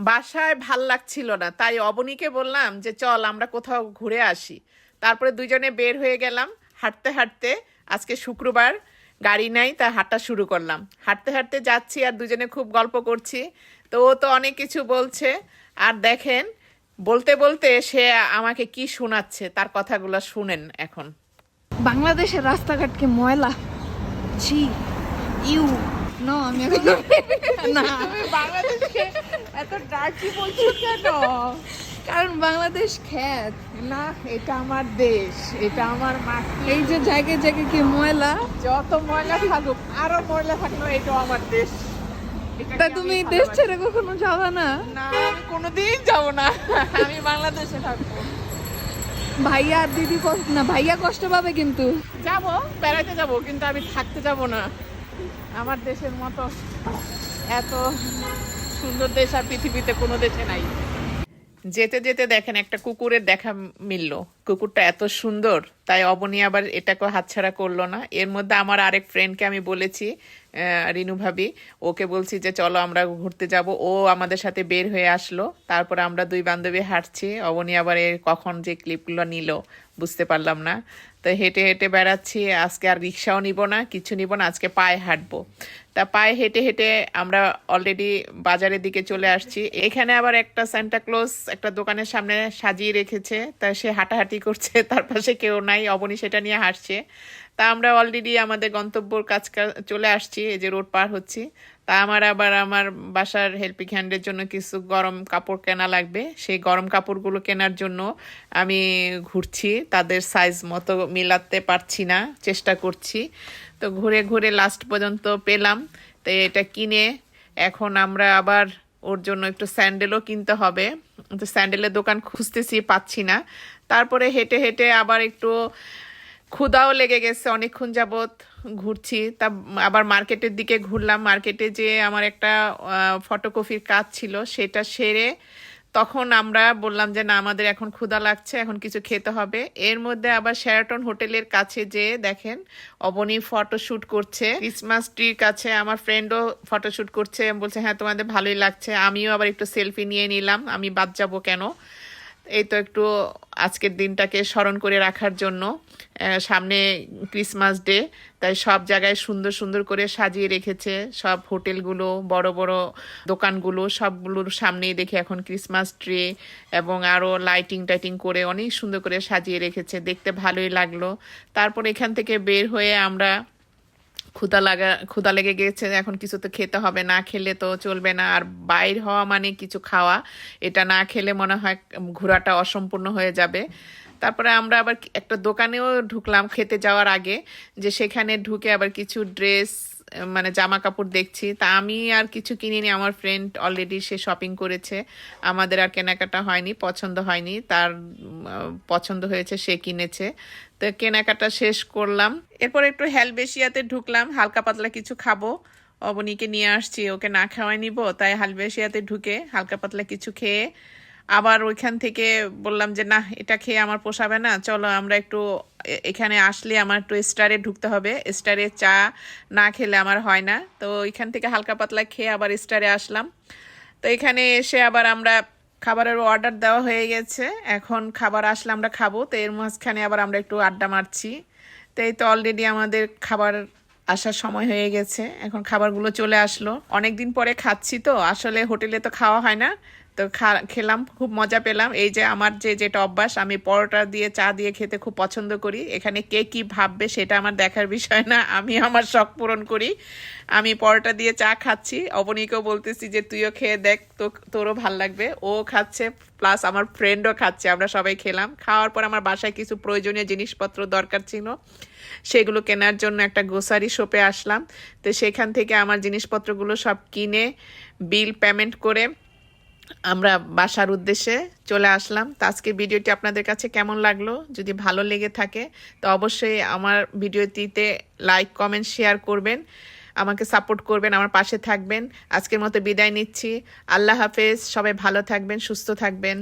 বাসায় ভালো লাগছিল না। তাই অবনীকে বললাম যে, চল, আমরা কোথাও ঘুরে আসি। তারপরে দুজনে বের হয়ে গেলাম। হাঁটতে হাঁটতে আজকে শুক্রবার, গাড়ি নাই, তা হাঁটা শুরু করলাম। হাঁটতে হাঁটতে যাচ্ছি আর দুজনে খুব গল্প করছি। তো ও তো অনেক কিছু বলছে। আর দেখেন, বলতে বলতে সে আমাকে কি শোনাচ্ছে, তার কথাগুলো শুনেন এখন। বাংলাদেশের রাস্তাঘাট কি ময়লা? ছি, ইউ। নো আমি না। বাংলাদেশকে এত ডার্টি বলছো কেন? কারণ বাংলাদেশ খ্যাত। না এটা আমার দেশ এটা আমার মাটি। এই যে জায়গায় জায়গায় কি ময়লা? যত ময়লা থাকুক আরও ময়লা থাকলেও এটাও আমার দেশ। তা তুমি দেশ ছেড়ে কখনো যাবা না? না আমি কোনোদিন যাব না। আমি বাংলাদেশে থাকব। ভাইয়া আর দিদি কষ্ট না ভাইয়া কষ্ট পাবে কিন্তু। যাব বেড়াতে যাব কিন্তু আমি থাকতে যাব না। আমার দেশের মতো এত সুন্দর দেশ আর পৃথিবীতে কোনো দেশে নাই। যেতে যেতে দেখেন একটা কুকুরের দেখা মিলল। কুকুরটা এত সুন্দর, তাই অবনী আবার এটাকে হাতছাড়া করল না। এর মধ্যে আমার আরেক ফ্রেন্ডকে আমি বলেছি রিনু ভাবি, ওকে বলছি যে, চলো আমরা ঘুরতে যাব। ও আমাদের সাথে বের হয়ে আসলো। তারপরে আমরা দুই বান্ধবী হাঁটছি। অবনী আবার এর কখন যে ক্লিপগুলো নিল, বুঝতে পারলাম না। তো হেঁটে হেঁটে বেড়াচ্ছি। আজকে আর রিক্সাও নিব না, কিছু নিব না, আজকে পায়ে হাঁটবো। তা পায়ে হেঁটে হেঁটে আমরা অলরেডি বাজারের দিকে চলে আসছি। এখানে আবার একটা সান্টা ক্লোজ একটা দোকানের সামনে সাজিয়ে রেখেছে। তা সে হাঁটাহাঁটি করছে, তার পাশে কেউ নাই, অবনী সেটা নিয়ে হাসছে তা আমরা অলরেডি আমাদের গন্তব্যর কাজ চলে আসছি, এই যে রোড পার হচ্ছি। তা আমার আবার আমার বাসার হেল্পিং হ্যান্ডের জন্য কিছু গরম কাপড় কেনা লাগবে। সেই গরম কাপড়গুলো কেনার জন্য আমি ঘুরছি, তাদের সাইজ মতো মিলাতে পারছি না, চেষ্টা করছি। তো ঘুরে ঘুরে লাস্ট পর্যন্ত পেলাম। তো এটা কিনে এখন আমরা আবার ওর জন্য একটু স্যান্ডেলও কিনতে হবে। তো স্যান্ডেলের দোকান খুঁজতেছি, পাচ্ছি না। তারপরে হেঁটে হেঁটে আবার একটু ক্ষুদাও লেগে গেছে, অনেকক্ষণ যাবৎ। ঘুরছি। তা আবার মার্কেটের দিকে ঘুরলাম। মার্কেটে যে আমার একটা ফটোকপির কাজ ছিল, সেটা সেরে তখন আমরা বললাম যে, না, আমাদের এখন ক্ষুধা লাগছে, এখন কিছু খেতে হবে। এর মধ্যে আবার শেরাটন হোটেলের কাছে যে দেখেন, অবনী ফটোশ্যুট করছে। ক্রিসমাস ট্রির কাছে আমার ফ্রেন্ডও ফটোশ্যুট করছে, বলছে হ্যাঁ তোমাদের ভালোই লাগছে। আমিও আবার একটু সেলফি নিয়ে নিলাম, আমি বাদ যাব কেন? এই তো একটু আজকের দিনটাকে স্মরণ করে রাখার জন্য সামনে ক্রিসমাস ডে তাই সব জায়গায় সুন্দর সুন্দর করে সাজিয়ে রেখেছে সব হোটেলগুলো, বড় বড় দোকানগুলো, সবগুলোর সামনেই দেখে এখন ক্রিসমাস ট্রি এবং আরও লাইটিং টাইটিং করে অনেক সুন্দর করে সাজিয়ে রেখেছে, দেখতে ভালোই লাগল। তারপর এখান থেকে বের হয়ে আমরা ক্ষুধা লাগা ক্ষুদা লেগে গেছে, এখন কিছু তো খেতে হবে, না খেলে তো চলবে না। আর বাইর হওয়া মানে কিছু খাওয়া, এটা না খেলে মনে হয় ঘোরাটা অসম্পূর্ণ হয়ে যাবে। তারপরে আমরা আবার একটা দোকানেও ঢুকলাম খেতে যাওয়ার আগে, যে সেখানে ঢুকে আবার কিছু ড্রেস মানে জামা কাপড় দেখছি। তা আমি আর কিছু কিনিনি। আমার ফ্রেন্ড অলরেডি সে শপিং করেছে। আমাদের আর কেনাকাটা হয়নি, পছন্দ হয়নি। তার পছন্দ হয়েছে, সে কিনেছে। তো কেনাকাটা শেষ করলাম। এরপর একটু হেলবেশিয়াতে ঢুকলাম। হালকা পাতলা কিছু খাব। অবনীকে নিয়ে আসছি। ওকে না খাওয়াই নিব। তাই হালবেশিয়াতে ঢুকে হালকা পাতলা কিছু খেয়ে আবার ওইখান থেকে বললাম যে না এটা খেয়ে আমার পোষাবে না। চলো আমরা একটু এখানে আসলে আমার একটু স্টারে ঢুকতে হবে। স্টারে চা না খেলে আমার হয় না। তো এখান থেকে হালকা পাতলা খেয়ে আবার স্টারে আসলাম। তো এখানে এসে আবার আমরা খাবারের অর্ডার দেওয়া হয়ে গেছে। এখন খাবার আসলে আমরা খাব। তো এর মাঝখানে আবার আমরা একটু আড্ডা মারছি। তো এই তো অলরেডি আমাদের খাবার আসার সময় হয়ে গেছে। এখন খাবারগুলো চলে আসলো। অনেক দিন পরে খাচ্ছি তো। আসলে হোটেলে তো খাওয়া হয় না। তো খেলাম, খুব মজা পেলাম। এই যে আমার যে যেটা অভ্যাস আমি পরোটা দিয়ে, চা দিয়ে খেতে খুব পছন্দ করি। এখানে কে কি ভাববে সেটা আমার দেখার বিষয় না। আমি আমার শখ পূরণ করি। আমি পরোটা দিয়ে চা খাচ্ছি। অবনীকেও বলতেছি যে, তুইও খেয়ে দেখ, তো, তোরও ভালো লাগবে। ও খাচ্ছে প্লাস আমার ফ্রেন্ডও খাচ্ছে। আমরা সবাই খেলাম। খাওয়ার পর আমার বাসায় কিছু প্রয়োজনীয় জিনিসপত্র দরকার ছিল। সেগুলো কেনার জন্য একটা গ্রোসারি শপে আসলাম। তো সেখান থেকে আমার জিনিসপত্রগুলো সব কিনে বিল পেমেন্ট করে আমরা বাসার উদ্দেশ্যে চলে আসলাম। তো আজকের ভিডিওটি আপনাদের কাছে কেমন লাগল? যদি ভালো লেগে থাকে, তো অবশ্যই আমার ভিডিওটিতে লাইক কমেন্ট শেয়ার করবেন। আমাকে সাপোর্ট করবেন, আমার পাশে থাকবেন। আজকের মতো বিদায় নিচ্ছি। আল্লাহ হাফেজ, সবাই ভালো থাকবেন, সুস্থ থাকবেন।